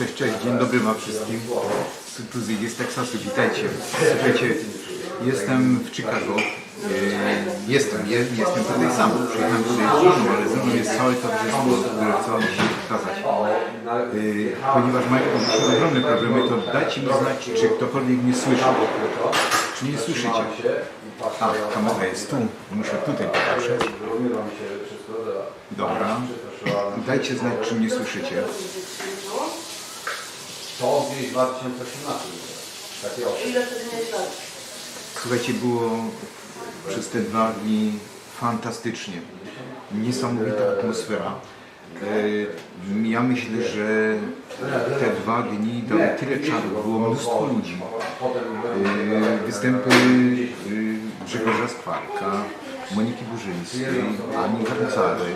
Cześć, cześć, dzień dobry wam wszystkim. Tu z Teksasu, witajcie. Słuchajcie, jestem w Chicago. E, Jestem, je, jestem tutaj sam. Przyjechałem tutaj z żoną, ale ze mną jest całe towarzystwo, które chcę wam dzisiaj pokazać. E, Ponieważ mają ogromne problemy, to dajcie mi znać, czy ktokolwiek mnie słyszy. Czy mnie słyszycie? A, kamera jest tu. Muszę tutaj popatrzeć. Dobra. Dajcie znać, czy mnie słyszycie. To gdzieś 2018. Takie osiem. Ile wtedy miałeś lat? Słuchajcie, było przez te dwa dni fantastycznie. Niesamowita atmosfera. E, Ja myślę, że te dwa dni dały tyle czaru, było mnóstwo ludzi. E, Występy e, Grzegorza Skwarka, Moniki Burzyńskiej, Ani Garncarek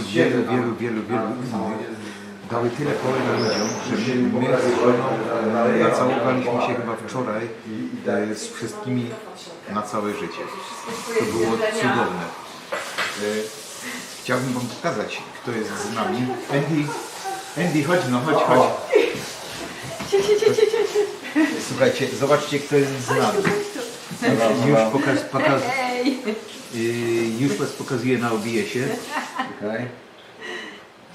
i wielu, wielu, wielu, wielu innych dały tyle polega ludziom, że my, my z żoną nacałowaliśmy się chyba wczoraj z wszystkimi na całe życie. To było cudowne. E, Chciałbym Wam pokazać, kto jest z nami. Andy, Andy, chodź no, chodź, chodź. Cie, cie, cie, cie, cie. Słuchajcie, zobaczcie, kto jest z nami. Już, pokaz, pokaz, y, już Was pokazuję na OBS-ie. Okay.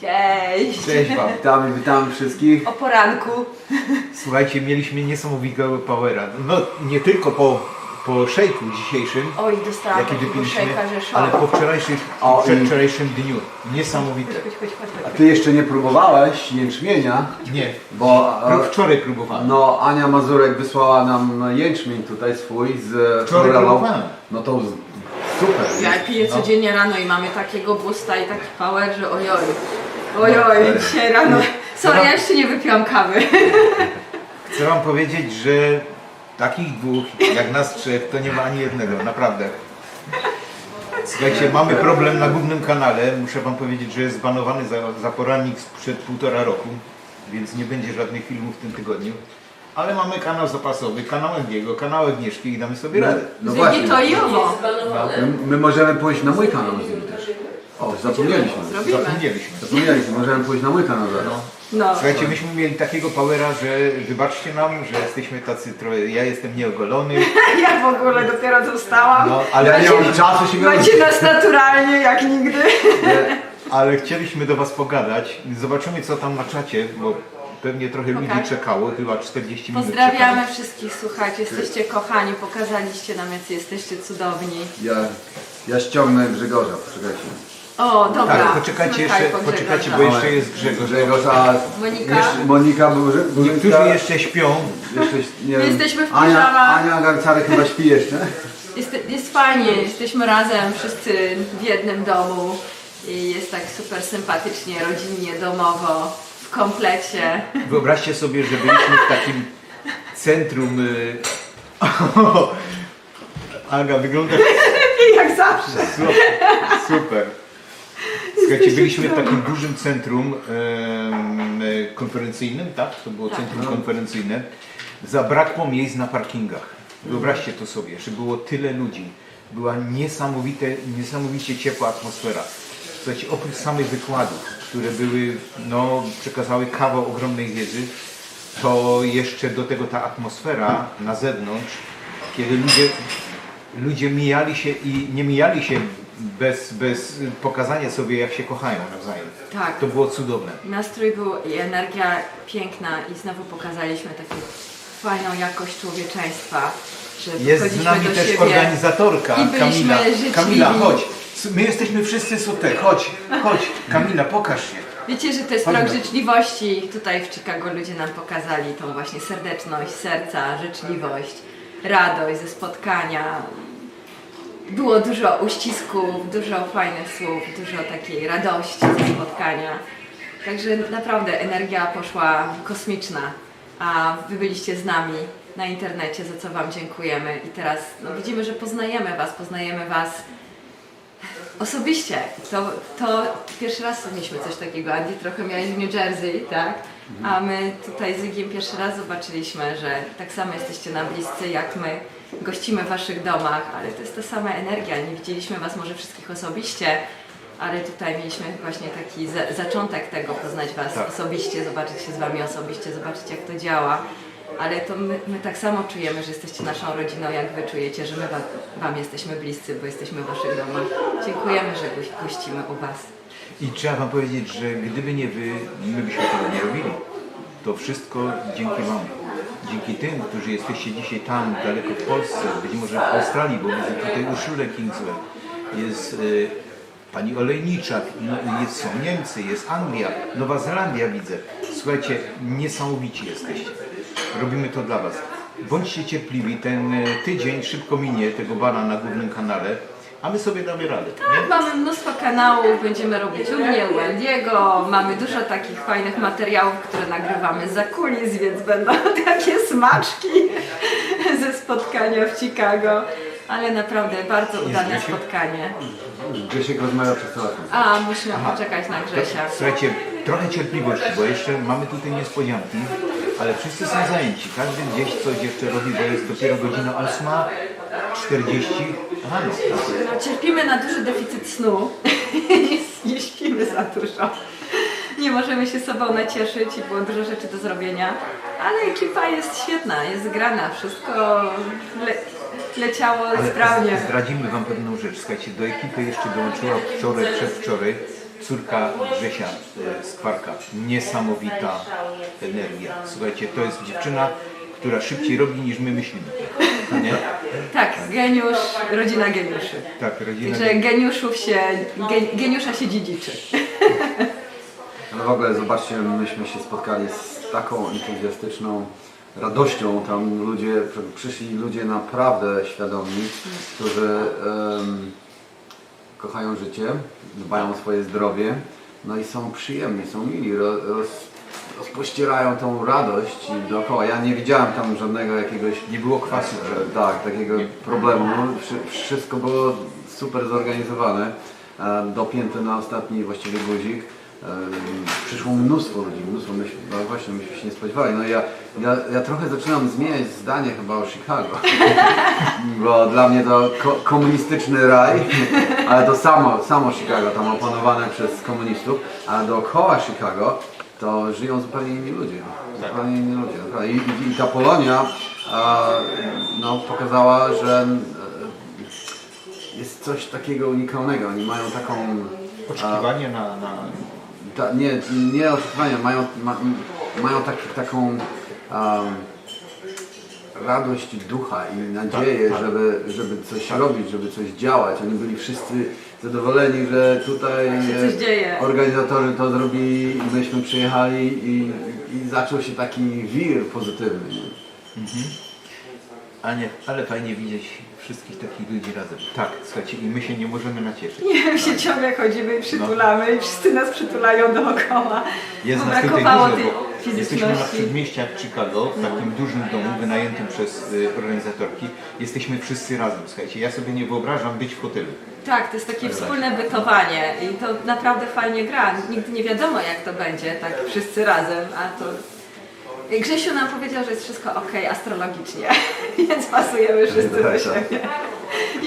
Cześć! Cześć Wam. Witamy, witamy wszystkich. O poranku. Słuchajcie, mieliśmy niesamowitego powera. No nie tylko po, po szejku dzisiejszym, Oj, dostałam jaki takiego wypiliśmy, szejka, że szok. ale po wczorajszym, O, i- przedwczorajszym dniu. Niesamowite. Chodź, chodź, chodź, A chodź. ty jeszcze nie próbowałeś jęczmienia, Nie, bo Pró- e, wczoraj próbowałem. no, Ania Mazurek wysłała nam jęczmień tutaj swój z Wczoraj próbowałem. No to z, super. Ja piję codziennie rano i mamy takiego boosta i taki power, że ojoj. Ojoj, No, dzisiaj rano. Sorry, ja jeszcze nie wypiłam kawy. Chcę Wam powiedzieć, że takich dwóch, jak nas trzech, to nie ma ani jednego, naprawdę. Słuchajcie, mamy problem na głównym kanale. Muszę Wam powiedzieć, że jest zbanowany za, za porannik sprzed półtora roku, więc nie będzie żadnych filmów w tym tygodniu. Ale mamy kanał zapasowy, kanał Endiego, kanał Agnieszki i damy sobie radę. No Zygi właśnie. to i owo. My, my możemy pójść na mój kanał z nim też. O, zapomnieliśmy. Zrobimy. Zapomnieliśmy. Zapomnieliśmy, możemy pójść na mój kanał zaraz. No. Słuchajcie, myśmy mieli takiego powera, że wybaczcie nam, że jesteśmy tacy trochę, ja jestem nieogolony, Ja w ogóle dopiero dostałam. no, Ale ja nie mam czasu się Macie nas naturalnie jak nigdy. ale chcieliśmy do Was pogadać. Zobaczymy co tam na czacie, bo pewnie trochę ludzi Okej. czekało, chyba 40 minut Pozdrawiamy wszystkich, słuchajcie, jesteście kochani, pokazaliście nam, jacy jesteście cudowni. Ja, ja ściągnę Grzegorza, poczekajcie. O, dobra. Tak, poczekajcie Słuchaj, jeszcze, po poczekajcie, bo jeszcze jest Grzegorz. Grzegorz, a Monika? jeszcze Monika Burzyńska. Niektórzy jeszcze śpią. Jeszcze, nie My wiem, jesteśmy w Ania, piżamach. Ania Garcarek chyba śpi jeszcze. Jest, jest fajnie, jesteśmy razem wszyscy w jednym domu i jest tak super sympatycznie, rodzinnie, domowo, komplecie. Wyobraźcie sobie, że byliśmy w takim centrum... y, Aga, wygląda Jak zawsze. Super. super. Słuchajcie, byliśmy w takim dużym centrum em, e, konferencyjnym, tak? To było Tak. centrum konferencyjne. Zabrakło miejsc na parkingach. Wyobraźcie to sobie, że było tyle ludzi. Była niesamowite, niesamowicie ciepła atmosfera. Słuchajcie, oprócz samych wykładów, które były, no, przekazały kawał ogromnej wiedzy, to jeszcze do tego ta atmosfera na zewnątrz, kiedy ludzie, ludzie mijali się i nie mijali się bez, bez pokazania sobie, jak się kochają nawzajem. Tak. To było cudowne. Nastrój był i energia piękna i znowu pokazaliśmy taką fajną jakość człowieczeństwa, że Jest z nami do też siebie. organizatorka I byliśmy Kamila. życzliwi. Kamila, chodź. My jesteśmy wszyscy sutek. Chodź, chodź. Kamila, pokaż się. Wiecie, że to jest rok życzliwości. Tutaj w Chicago ludzie nam pokazali tą właśnie serdeczność, serca, życzliwość, radość ze spotkania. Było dużo uścisków, dużo fajnych słów, dużo takiej radości ze spotkania. Także naprawdę energia poszła kosmiczna, a wy byliście z nami na internecie, za co wam dziękujemy. I teraz no, widzimy, że poznajemy was, poznajemy was Osobiście, to, to pierwszy raz mieliśmy coś takiego. Andy trochę miałeś w New Jersey, tak? A my tutaj z Igiem pierwszy raz zobaczyliśmy, że tak samo jesteście nam bliscy jak my. Gościmy w waszych domach, ale to jest ta sama energia. Nie widzieliśmy was może wszystkich osobiście, ale tutaj mieliśmy właśnie taki za, zaczątek tego, poznać Was Tak. osobiście, zobaczyć się z Wami osobiście, zobaczyć jak to działa. Ale to my, my tak samo czujemy, że jesteście naszą rodziną, jak Wy czujecie, że my wam, wam jesteśmy bliscy, bo jesteśmy w Waszych domach. Dziękujemy, że goś- gościmy u Was. I trzeba Wam powiedzieć, że gdyby nie Wy, my byśmy tego nie robili. To wszystko dzięki Wam. Dzięki tym, którzy jesteście dzisiaj tam, daleko w Polsce, być może w Australii, bo widzę tutaj Urszulę Kingswell, jest y, Pani Olejniczak, no, jest, są Niemcy, jest Anglia, Nowa Zelandia widzę. Słuchajcie, niesamowici jesteście. Robimy to dla Was. Bądźcie cierpliwi, ten y, tydzień szybko minie tego bana na głównym kanale, a my sobie damy radę. Nie? Mamy mnóstwo kanałów, będziemy robić u mnie, u Andiego. Mamy dużo takich fajnych materiałów, które nagrywamy za kulis, więc będą takie smaczki ze spotkania w Chicago. Ale naprawdę bardzo udane spotkanie. Grzesiek rozmawia przez telefon. A, musimy poczekać na Grzesia. Słuchajcie, trochę cierpliwości, bo jeszcze mamy tutaj niespodzianki, ale wszyscy są zajęci. Każdy gdzieś coś jeszcze robi, bo jest dopiero godzina 8.40 rano. No, cierpimy na duży deficyt snu. nie, śpimy za dużo. Nie możemy się sobą nacieszyć i było dużo rzeczy do zrobienia. Ale ekipa jest świetna, jest grana, wszystko le, leciało Ale sprawnie. zdradzimy Wam pewną rzecz. Słuchajcie, do ekipy jeszcze dołączyła wczoraj, przedwczoraj córka Grzesia e, Skwarka. Niesamowita energia. Słuchajcie, to jest dziewczyna, która szybciej robi niż my myślimy. Nie? Tak, geniusz, rodzina geniuszy. Tak, rodzina. Że geniuszów się, gen, geniusza się dziedziczy. Ale w ogóle zobaczcie, myśmy się spotkali z taką entuzjastyczną radością. Tam ludzie, przyszli ludzie naprawdę świadomi, którzy em, kochają życie, dbają o swoje zdrowie, no i są przyjemni, są mili, ro, roz, rozpościerają tą radość dookoła. Ja nie widziałem tam żadnego jakiegoś Nie było kwasu. tak, takiego problemu. Wszy- Wszystko było super zorganizowane, dopięte na ostatni właściwie guzik. Przyszło mnóstwo ludzi, mnóstwo myśli. No właśnie, myśmy się nie spodziewali. No ja, ja, ja trochę zaczynam zmieniać zdanie chyba o Chicago. Bo dla mnie to ko komunistyczny raj, ale to samo, samo Chicago, tam opanowane przez komunistów, a dookoła Chicago to żyją zupełnie inni ludzie. Zupełnie inni ludzie. naprawdę. I, i, i ta Polonia a, no, pokazała, że e, jest coś takiego unikalnego. Oni mają taką. a, Oczekiwanie na, na ta, nie, nie oczekiwania, mają, ma, mają tak, taką um, radość ducha i nadzieję, Tak, tak. Żeby, żeby coś robić, żeby coś działać. Oni byli wszyscy zadowoleni, że tutaj coś e, organizatorzy to zrobili i myśmy przyjechali i, i zaczął się taki wir pozytywny. nie? Anie, ale fajnie widzieć wszystkich takich ludzi razem. Tak, słuchajcie, i my się nie możemy nacieszyć. Nie wiem, się ciągle chodzimy i przytulamy i wszyscy nas przytulają dookoła. Jest Bo nas tutaj dużo, bo jesteśmy na przedmieściach Chicago, w takim dużym domu wynajętym przez y, organizatorki. Jesteśmy wszyscy razem, słuchajcie, ja sobie nie wyobrażam być w hotelu. Tak, to jest takie wspólne bytowanie i to naprawdę fajnie gra. Nigdy nie wiadomo jak to będzie, tak wszyscy razem, a to... Grzesiu nam powiedział, że jest wszystko ok astrologicznie, więc pasujemy wszyscy do Tak, tak. siebie.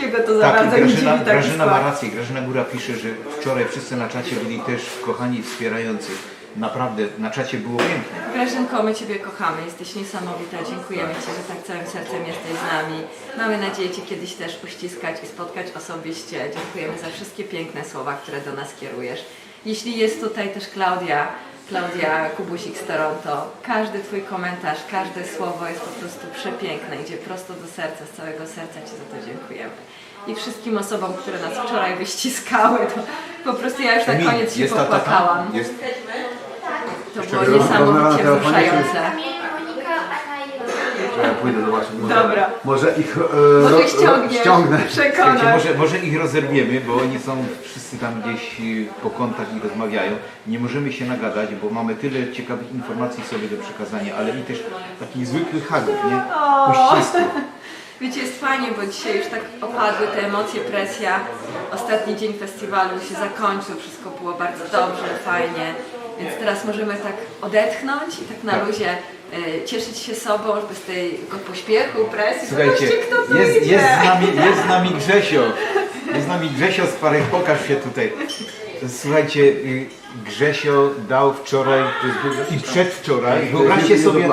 Jego to za Tak, bardzo nie dziwi Grażyna, taki Grażyna ma rację. Grażyna Góra pisze, że wczoraj wszyscy na czacie byli też kochani, wspierający. Naprawdę, na czacie było pięknie. Grażynko, my Ciebie kochamy, jesteś niesamowita, dziękujemy Ci, że tak całym sercem jesteś z nami. Mamy nadzieję Cię kiedyś też uściskać i spotkać osobiście. Dziękujemy za wszystkie piękne słowa, które do nas kierujesz. Jeśli jest tutaj też Klaudia, Klaudia Kubusik z Toronto, każdy Twój komentarz, każde słowo jest po prostu przepiękne, idzie prosto do serca, z całego serca Ci za to dziękujemy. I wszystkim osobom, które nas wczoraj wyściskały, to po prostu ja już na koniec się popłakałam. Jest, To Jeszcze było niesamowicie wzruszające. Kamień, Monika, Aga i Rosa. To ja pójdę. Może, Dobra. Może ich e, Może ro- ich ściągniesz, ściągnę. Słuchajcie, przekonasz. może, może ich rozerwiemy, bo oni są wszyscy tam gdzieś y, po kątach i rozmawiają. Nie możemy się nagadać, bo mamy tyle ciekawych informacji sobie do przekazania, ale i też takich zwykłych hagów, nie? Uścisków. Wiecie, jest fajnie, bo dzisiaj już tak opadły te emocje, presja. Ostatni dzień festiwalu się zakończył, wszystko było bardzo dobrze, fajnie. Więc teraz możemy tak odetchnąć i tak na Tak. luzie e, cieszyć się sobą, bez tego pośpiechu, presji. Słuchajcie, Zobaczcie, kto tu jest, idzie. jest, z nami, jest z nami Grzesio. Jest z nami Grzesio Sparek, pokaż się tutaj. Słuchajcie, y, Grzesio dał wczoraj i przedwczoraj, wyobraźcie sobie,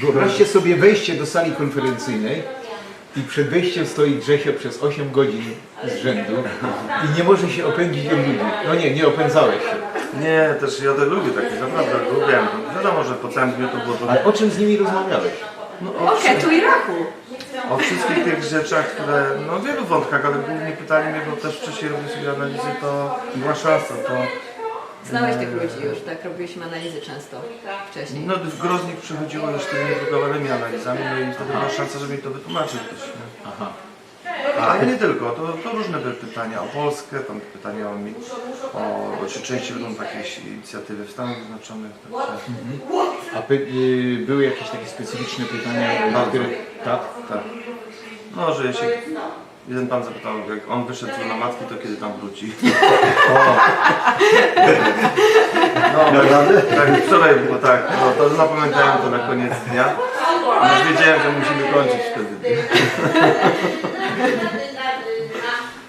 wyobraźcie sobie wejście do sali konferencyjnej i przed wejściem stoi Grzesio przez 8 godzin z rzędu i nie może się opędzić od ludzi. No nie, nie opędzałeś się. Nie, też ja to lubię takie, naprawdę lubię. Wiadomo, że po całym dniu to było trochę Ale o czym z nimi rozmawiałeś? no, O o, ketu i rachu. o wszystkich tych rzeczach, które, no w wielu wątkach, ale głównie pytali mnie, bo też wcześniej sobie analizy, to była szansa, to Znałeś tych ludzi już, tak? Robiliśmy analizy często wcześniej. no w Groznik przychodziło już tymi drukowanymi analizami, no i wtedy była szansa, żeby mi to wytłumaczyć też. nie? Aha. Ale nie tylko, to, to różne były pytania o Polskę, tam pytania o, mi- o, o czy częściej będą jakieś inicjatywy w Stanach Zjednoczonych, także A py, y, były jakieś takie specyficzne pytania, na które... Tak? tak. No, że jeśli jeden pan zapytał, jak on wyszedł na matki, to kiedy tam wróci. No, naprawdę? Tak, wczoraj było tak, no, to zapamiętałem to na koniec dnia. Już wiedziałem, że musimy kończyć wtedy.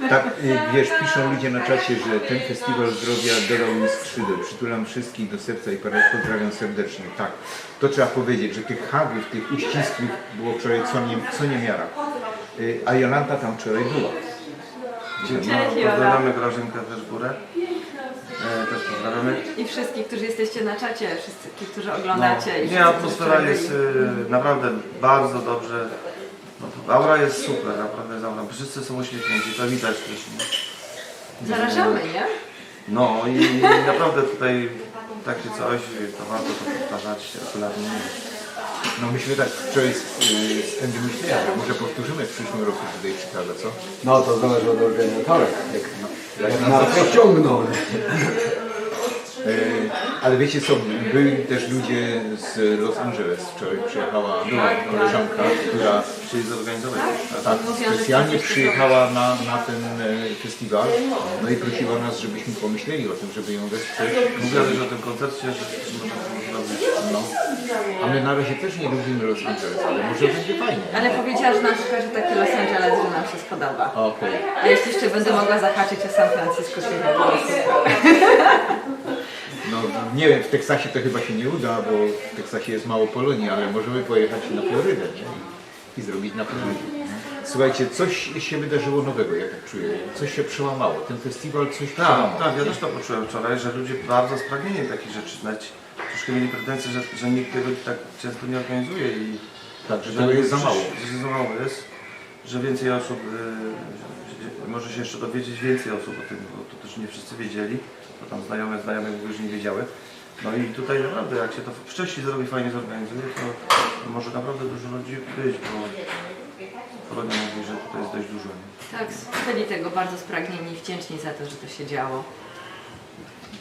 Tak, y, wiesz, piszą ludzie na czacie, że ten festiwal zdrowia dodał mi skrzydeł. Przytulam wszystkich do serca i parę pozdrawiam serdecznie. Tak, to trzeba powiedzieć, że tych hagów, tych uścisków było wczoraj co, nie, co niemiara. Y, A Jolanta tam wczoraj była. No, pozdrawiamy Grażynkę też górę. E, też pozdrawiamy. I wszystkich, którzy jesteście na czacie, wszystkich, którzy oglądacie. i Nie, wszyscy, atmosfera którzy jest byli. y, naprawdę bardzo dobrze. No, to aura jest super, naprawdę jest aura. Wszyscy są uśmiechnięci, to widać też. Nie? Zarażamy, nie? No i naprawdę tutaj takie coś, to warto to powtarzać regularnie. No myśmy tak wczoraj z, y, z Andy myśleli, że może powtórzymy w przyszłym roku tutaj w Chicago, co? No to zależy od organizatora. Jak, jak nas ściągną. E, Ale wiecie co, byli też ludzie z Los Angeles. Wczoraj przyjechała koleżanka, która Czyli zorganizować. tak, specjalnie przyjechała na, na ten e, festiwal no i prosiła nas, żebyśmy pomyśleli o tym, żeby ją wesprzeć. Mówiła też o tym koncercie, że No. A my na razie też nie lubimy Los Angeles, ale może będzie fajnie. Ale powiedziała, że nam pokaże taki Los Angeles, że nam się spodoba. Okej. A jeśli jeszcze będę mogła zahaczyć o San Francisco, to było super. No nie wiem, w Teksasie to chyba się nie uda, bo w Teksasie jest mało Polonii, ale możemy pojechać na Florydę nie? I, i zrobić na Florydzie. Słuchajcie, coś się wydarzyło nowego, ja tak czuję. Coś się przełamało. Ten festiwal coś przełamał. Tak, tak, ja też to poczułem wczoraj, że ludzie bardzo spragnieni takich rzeczy. Nawet troszkę mieli pretensje, że, że nikt tego tak często nie organizuje i Tak, że tego jest za mało. Że za mało jest, że więcej osób, y, że- że może się jeszcze dowiedzieć więcej osób o tym, bo to też nie wszyscy wiedzieli, bo tam znajome, znajome że nie wiedziały. No i tutaj naprawdę, jak się to wcześniej zrobi, fajnie zorganizuje, to może naprawdę dużo ludzi być, bo Polonia mówi, że tutaj jest dość dużo. Nie? Tak, byli tego bardzo spragnieni i wdzięczni za to, że to się działo.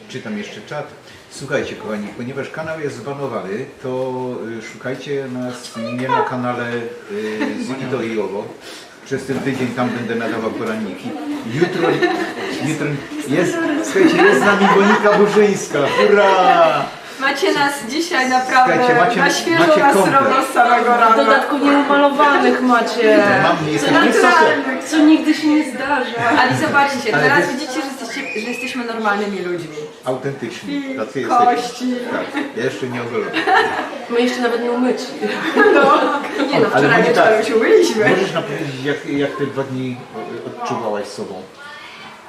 Czytam jeszcze czat. Słuchajcie kochani, ponieważ kanał jest zbanowany, to y, szukajcie nas nie na kanale y, Zikido i Owo. Przez ten tydzień tam będę nadawał poranniki. Jutro, jutro jest, słuchajcie, jest z nami Monika Burzyńska. Hurra! Macie nas dzisiaj naprawdę Słuchajcie, macie- na świeżo macie nas komplet. robią z samego W rana. dodatku nieumalowanych macie. Mam, jestem co, nigdy się nie zdarza. Ale zobaczcie, Ale teraz wy- widzicie, że jesteście, że jesteśmy normalnymi ludźmi. Autentyczni. Tacy Kości. jesteśmy. Tak, ja jeszcze nie ogolony. My jeszcze nawet nie umyci. Nie no, Ale wczoraj Monika- wieczorem już umyliśmy. Możesz nam powiedzieć, jak, jak te dwa dni odczuwałaś sobą?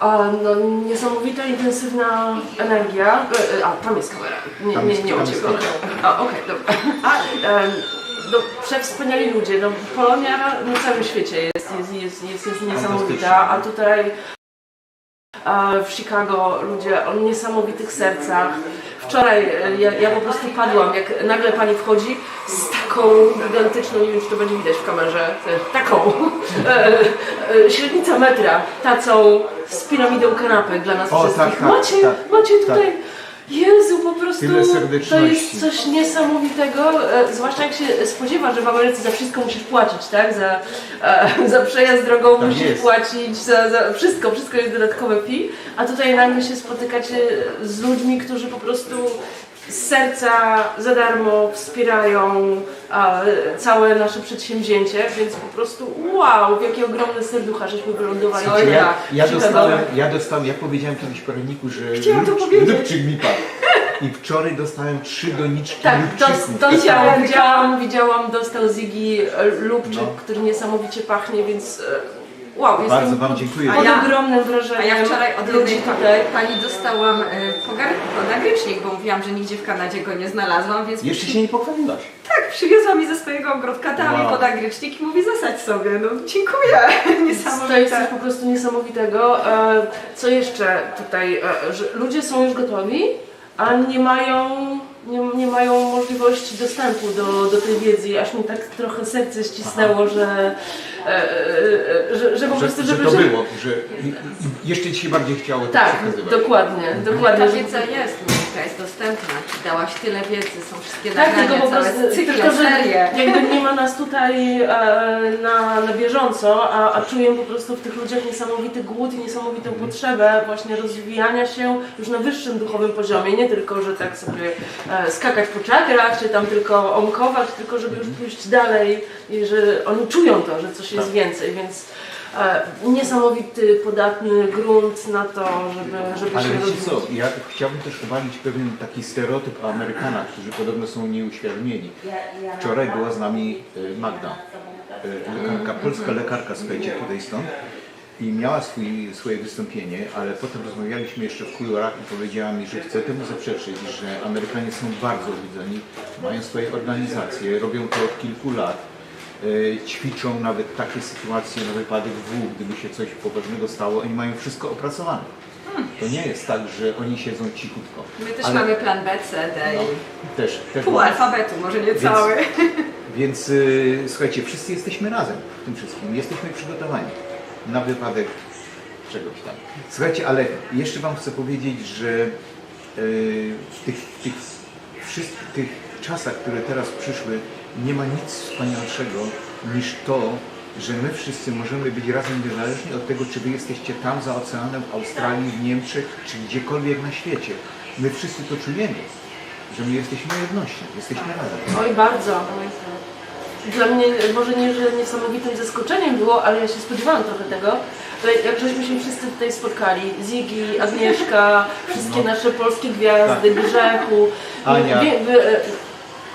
A, no, niesamowita, intensywna energia. E, e, A, tam jest kamera. Nie, Tam nie, jest- nie tam u Ciebie. A, okej, dobra. Em, No, przewspaniali ludzie. No, Polonia na całym świecie jest, jest, jest, jest, jest niesamowita, a tutaj w Chicago ludzie o niesamowitych sercach. Wczoraj e, ja, ja po prostu padłam, jak nagle pani wchodzi taką gigantyczną, nie wiem czy to będzie widać w kamerze, e, taką e, e, średnica metra, tacą z piramidą kanapek dla nas O, wszystkich. tak, tak, macie, tak, macie tak. tutaj, Jezu, po prostu to jest coś niesamowitego, zwłaszcza jak się spodziewa, że w Ameryce za wszystko musisz płacić, tak? Za, za przejazd drogą Tak musisz jest. płacić, za, za wszystko, wszystko jest dodatkowe fee, a tutaj nagle się spotykacie z ludźmi, którzy po prostu z serca za darmo wspierają a, całe nasze przedsięwzięcie, więc po prostu wow, w jakie ogromne serducha żeśmy wylądowali. Oj, Ja, tak. ja, Chicago. dostałem, ja dostałem, ja powiedziałem kiedyś w poradniku, że Chciałam to lubczyk- powiedzieć. lubczyk mi padł. I wczoraj dostałem trzy doniczki Tak, to, lubczyków. to Widziałam. widziałam, dostał Ziggy e, lubczyk, No. który niesamowicie pachnie, więc e, wow, Bardzo jestem Wam dziękuję. A pod ja- ogromnym wrażeniem A ja wczoraj od ludzi jednej tutaj. pani dostałam pogar- podagrycznik, bo mówiłam, że nigdzie w Kanadzie go nie znalazłam, więc Jeszcze się nie pochwaliłaś. tak, przywiozła mi ze swojego ogródka, mi Wow. podagrycznik i mówi zasadź sobie. No dziękuję, To jest niesamowite. coś po prostu niesamowitego. E, Co jeszcze tutaj, e, że ludzie są już gotowi, ale nie mają, nie, nie mają możliwości dostępu do, do tej wiedzy i aż mi tak trochę serce ścisnęło, że, e, e, że, że po Że, prostu, że żeby... to żeby- było, że jeszcze Ci się bardziej chciało to Tak, przekazywać. dokładnie, dokładnie. Ta że- wiedza jest, Monika jest dostępna. Dałaś tyle wiedzy, są wszystkie Tak, tylko nagrania, po całe prostu, cykle, tylko że serie. jakby nie ma nas tutaj e, na, na bieżąco, a, a czuję po prostu w tych ludziach niesamowity głód i niesamowitą potrzebę właśnie rozwijania się już na wyższym duchowym poziomie, nie tylko, że tak sobie e, skakać po czakrach, czy tam tylko omkować, tylko żeby już pójść dalej i że oni czują to, że coś jest więcej, więc niesamowity, podatny grunt na to, żeby, żeby Ale się wiecie rozwijać. co, ja chciałbym też obalić pewien taki stereotyp o Amerykanach, którzy podobno są nieuświadomieni. Wczoraj była z nami y, Magda, y, lekarka, polska lekarka, słuchajcie, tutaj stąd. I miała swój, swoje wystąpienie, ale potem rozmawialiśmy jeszcze w kuluarach i powiedziała mi, że chce temu zaprzeczyć, że Amerykanie są bardzo widzeni, mają swoje organizacje, robią to od kilku lat. Y, Ćwiczą nawet takie sytuacje na wypadek W, gdyby się coś poważnego stało, oni mają wszystko opracowane. To nie jest tak, że oni siedzą cichutko. My też Ale- mamy plan B, C, D No, i też, też pół mamy. alfabetu, może nie Więc- cały. Więc y, słuchajcie, wszyscy jesteśmy razem w tym wszystkim. Jesteśmy przygotowani na wypadek czegoś tam. Słuchajcie, ale jeszcze Wam chcę powiedzieć, że y, w tych, tych wszystkich tych czasach, które teraz przyszły, nie ma nic wspanialszego niż to, że my wszyscy możemy być razem niezależnie od tego, czy Wy jesteście tam za oceanem, w Australii, w Niemczech, czy gdziekolwiek na świecie. My wszyscy to czujemy, że my jesteśmy jednością, jesteśmy razem. Oj, bardzo. Dla mnie może nie, że niesamowitym zaskoczeniem było, ale ja się spodziewałam trochę tego. To Jak żeśmy się wszyscy tutaj spotkali, Zigi, Agnieszka, wszystkie nasze polskie gwiazdy, Grzechu, No. Tak. Ania. Wie, wy, e,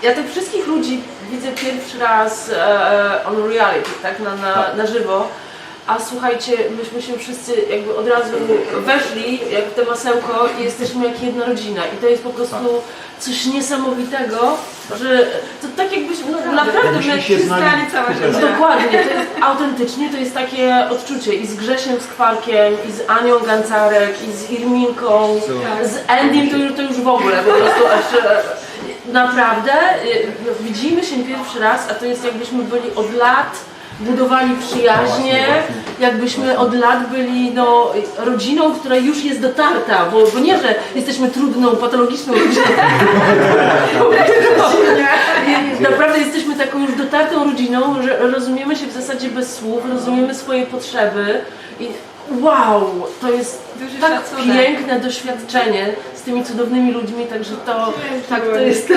ja tych wszystkich ludzi widzę pierwszy raz e, on reality, tak, na, na, Tak. na żywo. A słuchajcie, myśmy się wszyscy jakby od razu weszli jak w te masełko i jesteśmy jak jedna rodzina. I to jest po prostu Tak. coś niesamowitego, że to tak jakbyśmy, no naprawdę, Jakbyśmy my, się znali życie. lat. Dokładnie, to jest autentycznie, to jest takie odczucie i z Grzesiem Skwarkiem, i z Anią Gancarek, i z Irminką, Co? z Endym to już, to już w ogóle po prostu aż e, naprawdę no, widzimy się pierwszy raz, a to jest jakbyśmy byli od lat budowali przyjaźnie, jakbyśmy od lat byli no, rodziną, która już jest dotarta, bo, bo nie, że jesteśmy trudną, patologiczną rodziną, Naprawdę jesteśmy taką już dotartą rodziną, że rozumiemy się w zasadzie bez słów, rozumiemy swoje potrzeby i wow, to jest Duży tak szacunek. piękne doświadczenie z tymi cudownymi ludźmi, także to, tak, to jest,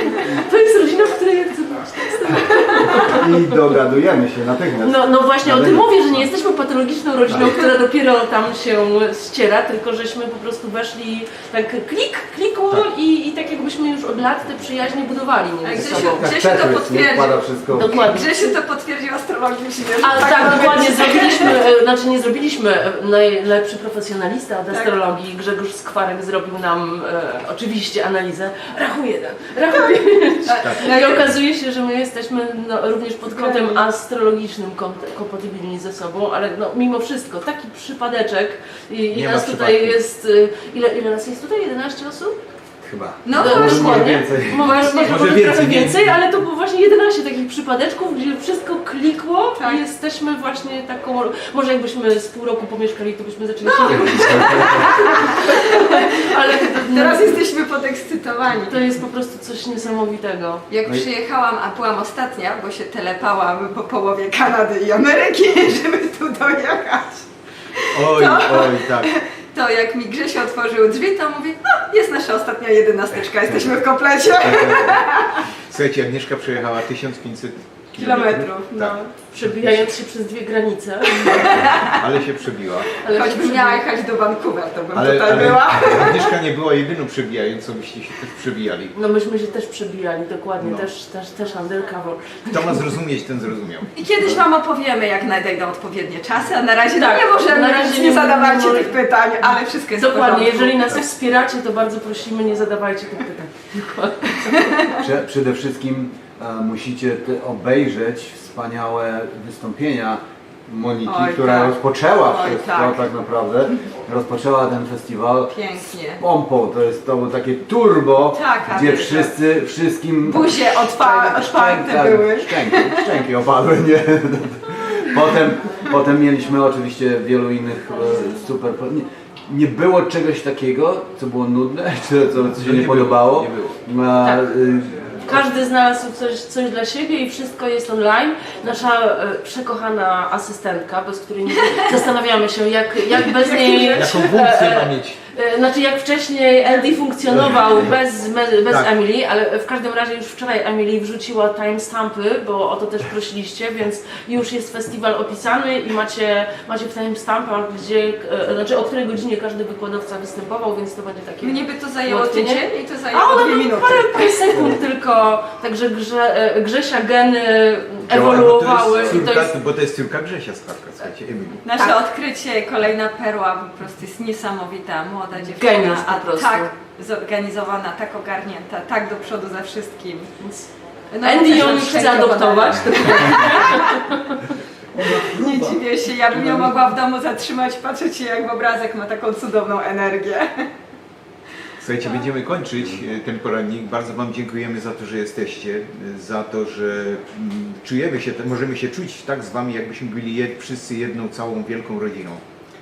to jest rodzina, w której być. I dogadujemy się natychmiast. No, no właśnie o tym mówię, że nie jesteśmy patologiczną rodziną, która dopiero tam się ściera, tylko żeśmy po prostu weszli tak klik, klikło i, i tak jakbyśmy już od lat te przyjaźnie budowali A między Grzesiu, sobą. Grzesiu to nie? potwierdził. Dokładnie. Grzesiu to potwierdził astrologii, myślę, że A tak, ma dokładnie, zrobiliśmy, e, znaczy nie zrobiliśmy, e, najlepszy profesjonalista od Tak. astrologii, Grzegorz Skwarek zrobił nam e, oczywiście analizę rachu jeden, rachu jeden. Tak. I okazuje się, że my jesteśmy no, również pod kątem astrologicznym kompatybilni ze sobą, ale no, mimo wszystko, taki przypadeczek i, i nas tutaj jest, e, ile, ile nas jest tutaj? 11 osób? Chyba. No właśnie. może dokładnie. więcej. Może, może, Może może więcej, trochę nie? więcej, ale to było właśnie 11 takich przypadeczków, gdzie wszystko klikło Tak. i jesteśmy właśnie taką... Może jakbyśmy z pół roku pomieszkali, to byśmy zaczęli się nie lubić. ale to, Teraz jesteśmy podekscytowani. to jest po prostu coś niesamowitego. Jak przyjechałam, a byłam ostatnia, bo się telepałam po połowie Kanady i Ameryki, żeby tu dojechać, Oj, oj, tak. To jak mi Grzesio otworzył drzwi, to mówi, no jest nasza ostatnia jedenasteczka, jesteśmy w komplecie. Słuchajcie, Agnieszka przejechała 1500 Kilometrów, no. Tak, Przebijając się przez dwie granice. ale się przebiła. Ale Choćbym miała jechać do Vancouver, to bym Ale, tutaj ale była. Agnieszka nie była jedyną przebijającą, byście się też przebijali. No myśmy się też przebijali, dokładnie, No. też, też, też undercover. Kto ma zrozumieć, ten zrozumiał. I kiedyś Wam opowiemy, jak nadejdą odpowiednie czasy, a na razie Tak, nie możemy, na razie nie nie zadawajcie tych pytań, ale wszystko jest Dokładnie, jeżeli nas wspieracie, to bardzo prosimy, nie zadawajcie tych pytań. Prze, przede wszystkim musicie obejrzeć wspaniałe wystąpienia Moniki, Oj, która tak. rozpoczęła Oj, wszystko tak. tak. naprawdę. Rozpoczęła ten festiwal Pięknie. pompą, to jest to było takie turbo, Taka gdzie wielka. wszyscy, wszystkim Buzie otwa- otwarte tak, były. Szczęki, szczęki opadły, nie? Potem, potem mieliśmy oczywiście wielu innych e, super... Nie, nie było czegoś takiego, co było nudne, co, co się nie, Nie było, podobało. nie było. A, Tak. y, Każdy znalazł coś, coś dla siebie i wszystko jest online. Nasza e, przekochana asystentka, bez której nie zastanawiamy się, jak, jak bez niej. Jaką funkcję ma mieć? E, Znaczy jak wcześniej Andy funkcjonował bez, me- bez Tak. Emily, ale w każdym razie już wczoraj Emily wrzuciła timestampy, bo o to też prosiliście, więc już jest festiwal opisany i macie, macie w timestampach, gdzie, e, znaczy o której godzinie każdy wykładowca występował, więc to będzie takie... Mnie by to zajęło Ułatwienie? tydzień i to A zajęło ona dwie ma minuty. parę, parę sekund tylko, także Grze, e, Grzesia geny ewoluowały Bo to, jest i to córka, jest... bo to jest córka Grzesia Skarbka, słuchajcie, Emily. Nasze Tak. odkrycie, kolejna perła po prostu jest niesamowita, młoda dziewczyna, Geniusz po a prostu. tak zorganizowana, tak ogarnięta, tak do przodu za wszystkim. No, Andy ją chce adoptować. Nie dziwię się, ja bym ją mogła w domu zatrzymać, patrzeć się jak w obrazek ma taką cudowną energię. Słuchajcie, będziemy kończyć e, ten porannik. Bardzo Wam dziękujemy za to, że jesteście, e, za to, że mm, czujemy się, możemy się czuć tak z Wami, jakbyśmy byli wszyscy jedną całą wielką rodziną.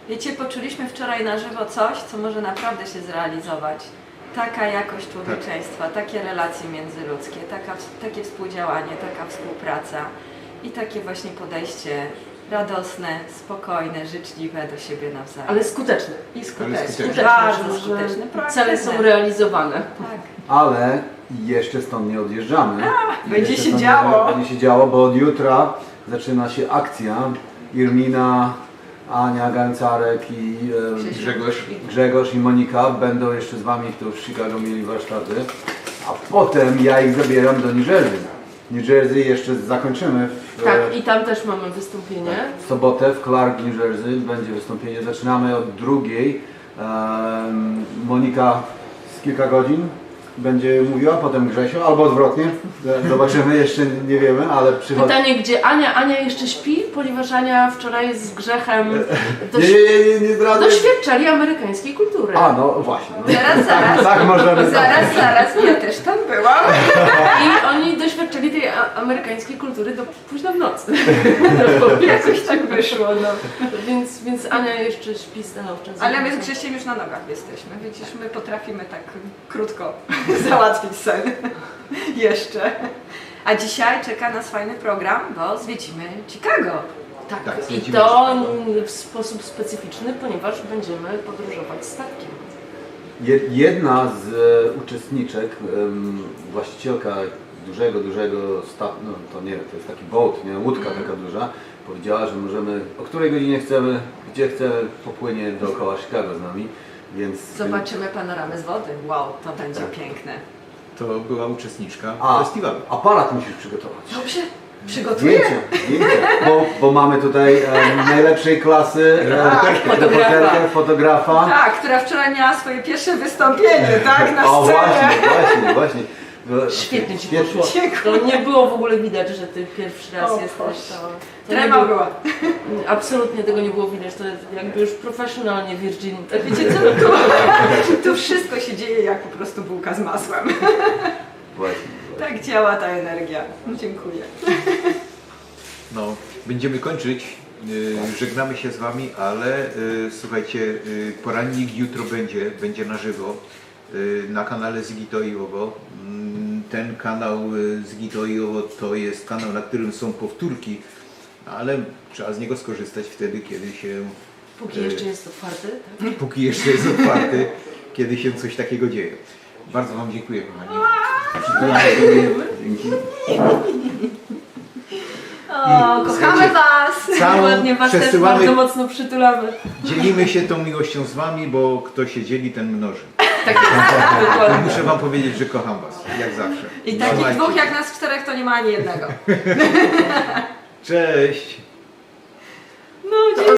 Wiecie, poczuliśmy wczoraj na żywo coś, co może naprawdę się zrealizować. Taka jakość człowieczeństwa, takie relacje międzyludzkie, taka, takie współdziałanie, taka współpraca i takie właśnie podejście radosne, spokojne, życzliwe do siebie nawzajem. Ale skuteczny. I skuteczne, skuteczne. bardzo skuteczne, Cele są realizowane. Tak. ale jeszcze stąd nie odjeżdżamy. będzie Jeszcze się działo. Będzie się działo, bo od jutra zaczyna się akcja. Irmina, Ania Gancarek i e, Grzegorz, Grzegorz i Monika będą jeszcze z Wami, tu w Chicago mieli warsztaty, a potem ja ich zabieram do New Jersey. New Jersey jeszcze zakończymy w, Tak, e, i tam też mamy wystąpienie. w sobotę w Clark, New Jersey będzie wystąpienie. Zaczynamy od drugiej. Monika z kilka godzin będzie mówiła, potem Grzesio, albo odwrotnie. Zobaczymy, jeszcze nie wiemy, ale przychodzi. Pytanie, gdzie Ania? Ania jeszcze śpi, ponieważ Ania wczoraj z grzechem doś... nie, nie, nie, nie zdradzę. doświadczali amerykańskiej kultury. A, no właśnie. No, Zaraz, zaraz. tak możemy. Zaraz, zaraz, ja też tam byłam. I oni doświadczyli tej a- amerykańskiej kultury do późno w nocy. Jakoś tak wyszło, no. więc, więc Ania jeszcze śpi stanowczo. Ale my z Grzesiem już na nogach jesteśmy. Widzisz, my potrafimy tak krótko załatwić sen. Jeszcze. A dzisiaj czeka nas fajny program, bo zwiedzimy Chicago. Tak, Tak, i zwiedzimy to w sposób specyficzny, ponieważ będziemy podróżować statkiem. Je- Jedna z e, uczestniczek, em, właścicielka dużego, dużego statku, no to nie wiem, to jest taki boat, nie, łódka taka duża, powiedziała, że możemy, o której godzinie chcemy, gdzie chcemy, popłynie dookoła Chicago z nami, więc... Zobaczymy panoramę z wody. Wow, to będzie piękne. To była uczestniczka A, festiwalu. aparat musisz przygotować. Dobrze, przygotuję. Zdjęcia, zdjęcia. Bo, bo mamy tutaj e, najlepszej klasy e, Reporterkę. reporterkę, fotografa. Tak, która wczoraj miała swoje pierwsze wystąpienie, tak, na O scenie. właśnie, właśnie, właśnie. No, Świetnie Ci świetnie. poszło. To nie było w ogóle widać, że Ty pierwszy raz O, jesteś. To, Trema było- była. Absolutnie tego nie było widać. To jakby już profesjonalnie Virgin. Wiecie co, tu, tu wszystko się dzieje jak po prostu bułka z masłem. Właśnie. Tak działa ta energia. Dziękuję. No, będziemy kończyć. Yy, Żegnamy się z Wami, ale yy, słuchajcie, yy, porannik jutro będzie, będzie na żywo na kanale Zigito i Owo. Mm, Ten kanał yy, Zigito i Owo to jest kanał, na którym są powtórki, ale trzeba z niego skorzystać wtedy, kiedy się, Póki jeszcze jest otwarty. Tak? póki jeszcze jest otwarty, kiedy się coś takiego dzieje. Bardzo Wam dziękuję, kochani. Dzięki. O, kochamy Was! całą Ładnie was też bardzo mocno przytulamy. Dzielimy się tą miłością z Wami, bo kto się dzieli, ten mnoży tak jest. No Muszę wam powiedzieć, że kocham was, jak zawsze. I takich dwóch jak nas czterech to nie ma ani jednego. Cześć! No, dziękuję.